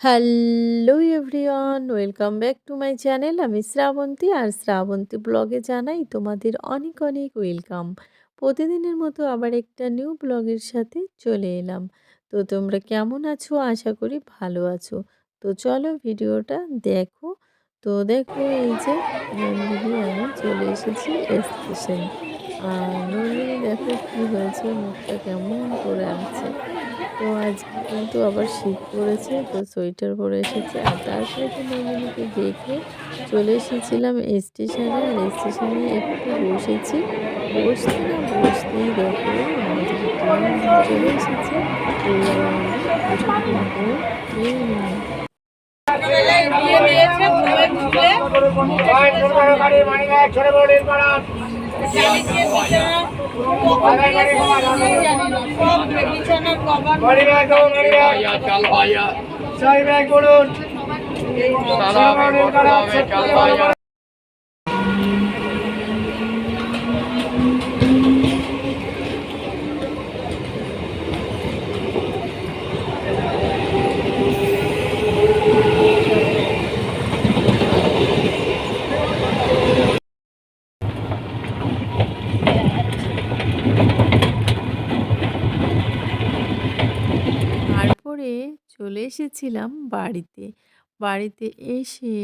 Hello everyone, welcome back to my channel. আমি শ্রাবন্তী আর শ্রাবন্তী ব্লগে জানাই তোমাদের অনেক অনেক ওয়েলকাম। প্রতিদিনের মতো আবার একটা নিউ ব্লগের সাথে চলে এলাম। তো তোমরা কেমন আছো? আশা করি ভালো আছো। তো চলো ভিডিওটা দেখো। তো দেখো এই যে নন্দিনী আমি চলে এসেছি স্টেশন। আর নন্দিনী দেখো কী হয়েছে, মুখটা কেমন করে আছে তো আজকে কিন্তু আবার শীত পড়েছে, তো সোয়েটার পরে এসেছে। আর তারপরে তো নন্দিনীকে দেখে চলে এসেছিলাম স্টেশনে, আর স্টেশনে একটু বসেছি। বসতে না বসতেই দেখো চলে এসেছে। চল ভাইয়া ছয় ভাই করুন তারপরে চলে এসেছিলাম বাড়িতে। বাড়িতে এসে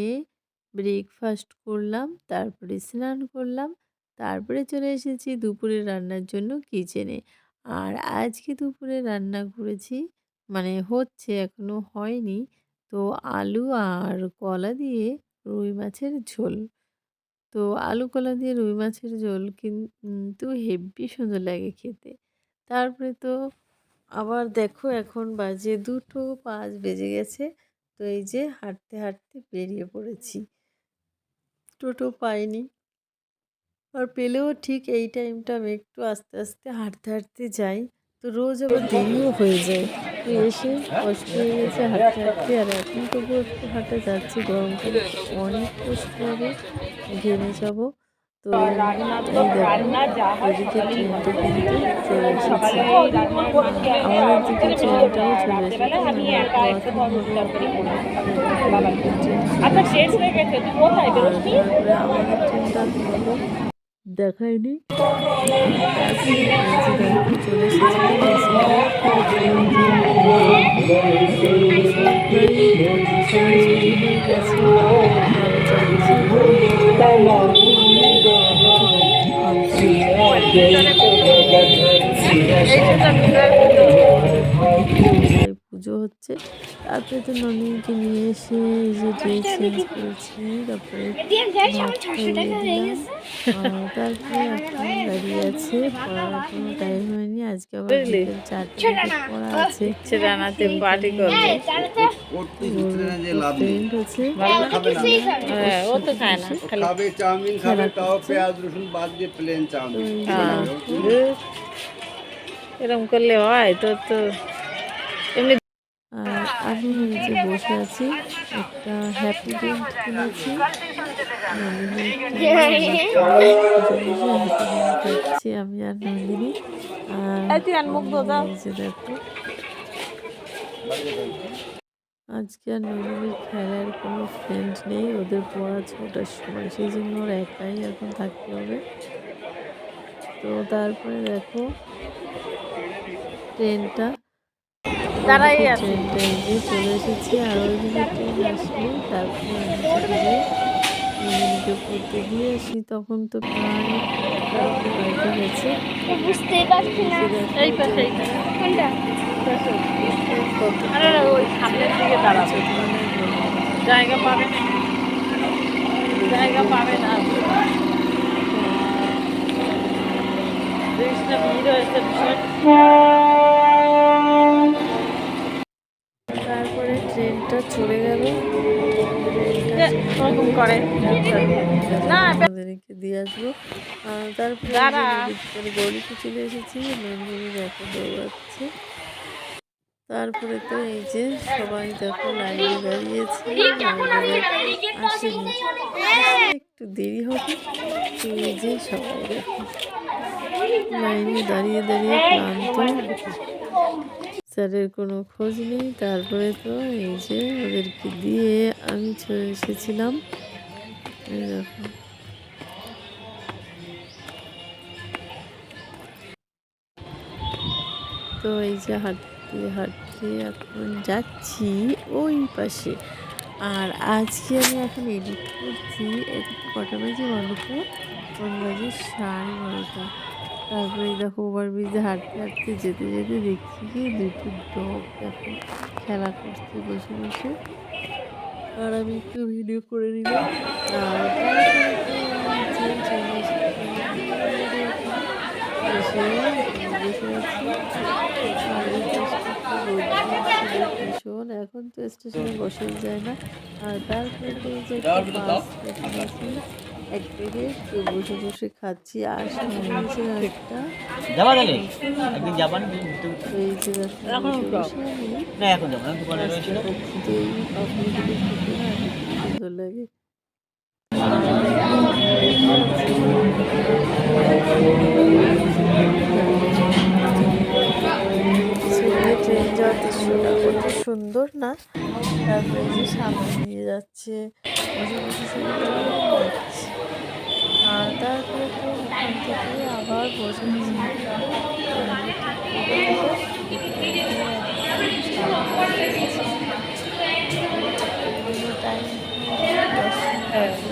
ব্রেকফাস্ট করলাম, তারপরে স্নান করলাম, তারপরে চলে এসেছি দুপুরে রান্নার জন্য কিচেনে আর আজকে দুপুরে রান্না করেছি মানে হচ্ছে এখনও হয়নি। তো আলু আর কলা দিয়ে রুই মাছের ঝোল। তো আলু, কলা দিয়ে রুই মাছের ঝোল কিন্তু হেব্বি সুন্দর লাগে খেতে। তারপরে তো আবার দেখো এখন বাজে দুটো পাঁচ বেজে গেছে। তো এই যে হাঁটতে হাঁটতে বেরিয়ে পড়েছি। টোটো পাইনি। আর পেলেও ঠিক এই টাইমটা আমি একটু আস্তে আস্তে হাঁটতে হাঁটতে যাই। তো রোজ আবার দেরিও হয়ে যায়। তো এসে কষ্ট হয়ে গেছে হাঁটতে হাঁটতে। আর এখন তবুও একটু হাঁটা যাচ্ছে গরমকালে অনেক কষ্ট হবে। ঘেমে যাব। তো এদিকে ট্রেনটা কিন্তু চলে এসেছে। আমাদের দিকে ট্রেনটাও চলে এসেছে আমাদের ট্রেনটা দেখায়নি চলে এই হচ্ছে। তারপরে তো ননিকে নিয়ে এসে এই যে ড্রেস চেঞ্জ করেছি তারপরে তারপরে এখন দাঁড়িয়ে আছে পড়ার কোনো টাইম হয়নি আজকে আবার চারটে পড়া আছে। রানাতে পার্টি করবে। ফ্রেন্ড হচ্ছে হ্যাঁ ও তো খায় না খাবে চাউমিন খাবে তাও পেঁয়াজ রসুন বাদ দিয়ে প্লেন চাউমিন। হ্যাঁ এরকম করলে হয় তো তো এমনি আমি নিচে বসে আছি। একটা হ্যাপি ডেন্ট কিনেছি। খাচ্ছি আমি আর নন্দিনী। আর এই যে দেখো। আজকে আর নন্দিনীর খেলার কোনো ফ্রেন্ড নেই। ওদের পড়া ছটার সময়। সেই জন্য ওর একাই এখন থাকতে হবে। তো তারপরে দেখো ট্রেনটা দাঁড়াই আছে। চলে এসেছে আর ওই দিকে ট্রেন আসলে তারপরে পড়তে আসি তখন তো প্রায় বাড়িতে গেছে। বুঝতেই পারছি না। এই পাশে এই পাশে। কোনটা? আরে আরে, ওই সামনের দিকে দাঁড়াবে। জায়গা পাবে না। জায়গা পাবে না। জিনিসটা ভিড় হয়েছে ভীষণ তারপরে ট্রেনটা চলে গেল। আমাদেরকে দিয়ে আসব। তারপরে দাঁড়া। গড়িতে চলে এসেছি নন্দিনী দেখো দৌড়াচ্ছে। তারপরে তো এই যে সবাই দেখো লাইনে দাঁড়িয়েছে আসেনি একটু দেরি হবে। এই যে সবাই দেখো লাইনে দাঁড়িয়ে দাঁড়িয়ে ক্লান্ত। স্যারের কোনো খোঁজ নেই। তারপরে তো এই যে ওদেরকে দিয়ে আমি চলে এসেছিলাম। দেখো। তো এই যে হাঁটতে হাঁটতে এখন যাচ্ছি ওই পাশে। আর আজকে আমি এখন এডিট করছি। কটা বাজে বলো তো? কোন বাজে? সাড়ে বারোটা। তারপরে দেখো ওভারব্রিজে হাঁটতে হাঁটতে যেতে যেতে দেখছি কি দুটো ডগ দেখো খেলা করছে, বসে বসে। আর আমি একটু ভিডিও করে নিলাম আর ভীষণ এখন তো স্টেশনে বসে যায় না। আর তারপরে যে একটা বাস দেখে আছি এক প্লেট তো বসে বসে খাচ্ছি আর সামনে একটা যাবা তাহলে? একদিন যাবা না? ঘুরতে ঘুরতে? তো এই যে না এখন যাব না দোকানে রয়েছে। রাস্তা দেখছি যে এই পাপড়িগুলো খেতে না আমার খুব লাগে। সুন্দর না? তারপরে যে সামনে নিয়ে যাচ্ছে। বসে বসে আর তারপরে তো ওখান থেকে আবার বসে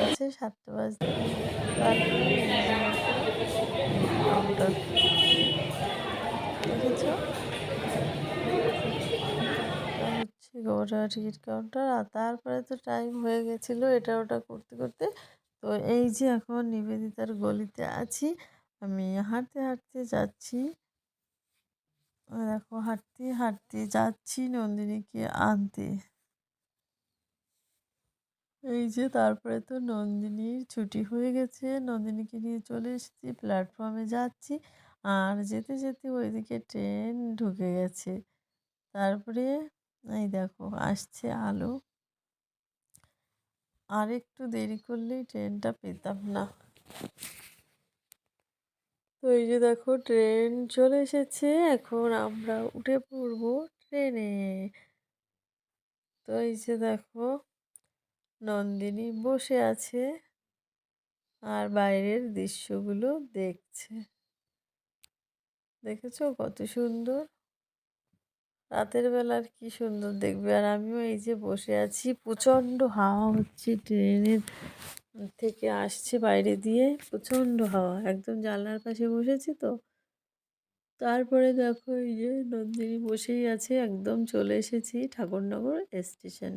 আছে সাতটা কাউন্টার দেখেছ? হচ্ছে টিকিট কাউন্টার আর তারপরে তো টাইম হয়ে গেছিল এটা ওটা করতে করতে। তো এই যে এখন নিবেদিতার গলিতে আছি, আমি হাঁটতে হাঁটতে যাচ্ছি। দেখো, হাঁটতে হাঁটতে যাচ্ছি নন্দিনীকে আনতে। এই যে তারপরে তো নন্দিনীর ছুটি হয়ে গেছে, নন্দিনীকে নিয়ে চলে এসেছি প্ল্যাটফর্মে যাচ্ছি, আর যেতে যেতে ওইদিকে ট্রেন ঢুকে গেছে। তারপরে এই দেখো, আসছে আলো। আর একটু দেরি করলেই ট্রেনটা পেতাম না। তো এই যে দেখো, ট্রেন চলে এসেছে, এখন আমরা উঠে পড়ব ট্রেনে। তো এই যে দেখো, নন্দিনী বসে আছে আর বাইরের দৃশ্যগুলো দেখছে। দেখেছ কত সুন্দর? রাতের বেলার কি সুন্দর দেখবে। আর আমিও এই যে বসে আছি, প্রচণ্ড হাওয়া হচ্ছে ট্রেনের থেকে আসছে বাইরে দিয়ে, প্রচণ্ড হাওয়া। একদম জানলার পাশে বসেছি তো। তারপরে দেখো এই যে নন্দিনী বসেই আছে, একদম চলে এসেছি ঠাকুরনগর স্টেশন।